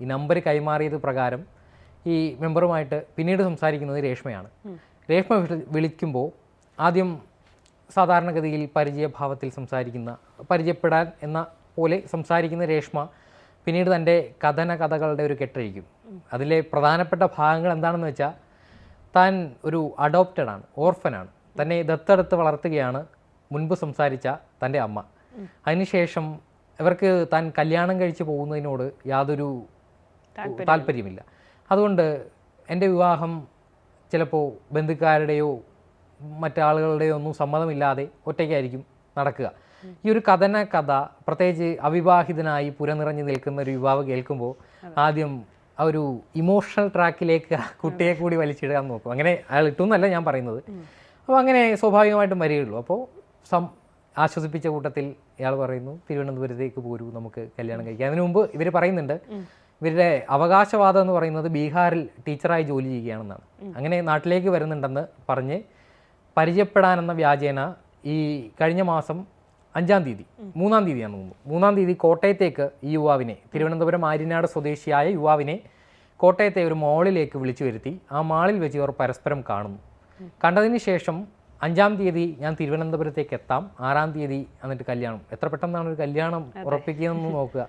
ഈ നമ്പർ കൈമാറിയത് പ്രകാരം ഈ മെമ്പറുമായിട്ട് പിന്നീട് സംസാരിക്കുന്നത് രേഷ്മയാണ്. രേഷ്മ വിളിക്കുമ്പോൾ ആദ്യം സാധാരണഗതിയിൽ പരിചയഭാവത്തിൽ സംസാരിക്കുന്ന പരിചയപ്പെടാൻ എന്ന പോലെ സംസാരിക്കുന്ന രേഷ്മ പിന്നീട് തന്റെ കഥന കഥകളുടെ ഒരു കെട്ടഴിക്കും. അതിലെ പ്രധാനപ്പെട്ട ഭാഗങ്ങൾ എന്താണെന്ന് വെച്ചാൽ താൻ ഒരു അഡോപ്റ്റഡ് ആണ് ഓർഫനാണ്. തന്നെ ദത്തെടുത്ത് വളർത്തുകയാണ് മുൻപ് സംസാരിച്ച തന്റെ അമ്മ. അതിനുശേഷം ഇവർക്ക് താൻ കല്യാണം കഴിച്ച് പോകുന്നതിനോട് യാതൊരു താല്പര്യമില്ല. അതുകൊണ്ട് എന്റെ വിവാഹം ചിലപ്പോൾ ബന്ധുക്കാരുടെയോ മറ്റാളുകളുടെയോ ഒന്നും സമ്മതമില്ലാതെ ഒറ്റയ്ക്കായിരിക്കും നടക്കുക. ഈ ഒരു കഥന കഥ പ്രത്യേകിച്ച് അവിവാഹിതനായി പുരനിറഞ്ഞു നിൽക്കുന്ന ഒരു യുവാവ് കേൾക്കുമ്പോൾ ആദ്യം ആ ഒരു ഇമോഷണൽ ട്രാക്കിലേക്ക് കുട്ടിയെ കൂടി വലിച്ചിടാൻ നോക്കും. അങ്ങനെ അയാൾ ഇട്ടുന്നല്ല ഞാൻ പറയുന്നത്. അപ്പോൾ അങ്ങനെ സ്വാഭാവികമായിട്ടും വരികയുള്ളൂ. അപ്പോൾ സം ആശ്വസിപ്പിച്ച കൂട്ടത്തിൽ ഇയാൾ പറയുന്നു തിരുവനന്തപുരത്തേക്ക് പോരൂ നമുക്ക് കല്യാണം കഴിക്കാം. അതിനു മുമ്പ് ഇവർ പറയുന്നുണ്ട് ഇവരുടെ അവകാശവാദം എന്ന് പറയുന്നത് ബീഹാറിൽ ടീച്ചറായി ജോലി ചെയ്യുകയാണെന്നാണ്. അങ്ങനെ നാട്ടിലേക്ക് വരുന്നുണ്ടെന്ന് പറഞ്ഞ് പരിചയപ്പെടാനെന്ന വ്യാജേന ഈ കഴിഞ്ഞ മാസം അഞ്ചാം തീയതി മൂന്നാം തീയതിയാണ് തോന്നുന്നു. മൂന്നാം തീയതി കോട്ടയത്തേക്ക് ഈ യുവാവിനെ തിരുവനന്തപുരം ആര്യനാട് സ്വദേശിയായ യുവാവിനെ കോട്ടയത്തെ ഒരു മാളിലേക്ക് വിളിച്ചു വരുത്തി. ആ മാളിൽ വെച്ച് ഇവർ പരസ്പരം കാണുന്നു. കണ്ടതിന് ശേഷം അഞ്ചാം തീയതി ഞാൻ തിരുവനന്തപുരത്തേക്ക് എത്താം. ആറാം തീയതി എന്നിട്ട് കല്യാണം. എത്ര പെട്ടെന്നാണ് ഒരു കല്യാണം ഉറപ്പിക്കുന്നതെന്ന് നോക്കുക.